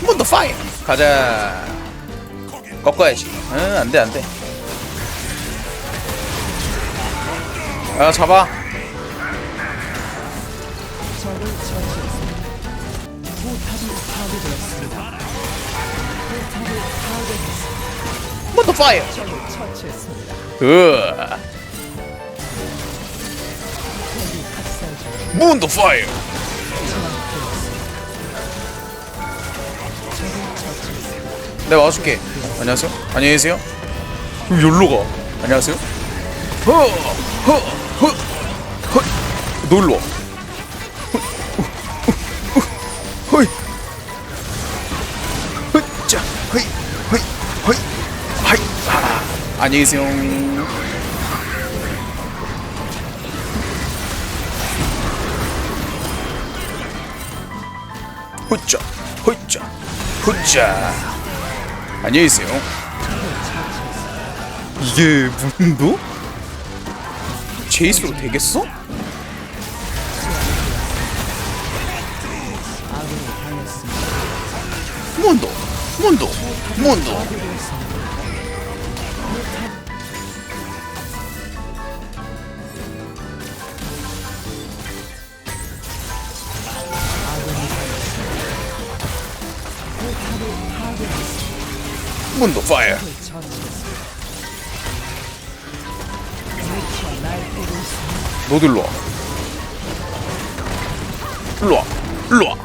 한 번 더 파이어. 가자. 꺾어야지. 응 안돼 안돼. 아 잡아. 한 번 더 파이어. 으 문더 파이어 내가 와줄게. 안녕하세요. 안녕히 계세요. 그럼 여기로 가. 안녕하세요. 허 허 허 허 놀러 와. 허이 허자 허이 허이 허이 하이. 아 안녕히 계세요. 후자 후자 후자 안녕히 계세요 이게 문도? 제이스로 되겠어? 문도 문도 문도 문도 파이어. 너도 일로 와. 일로 와. 일로 와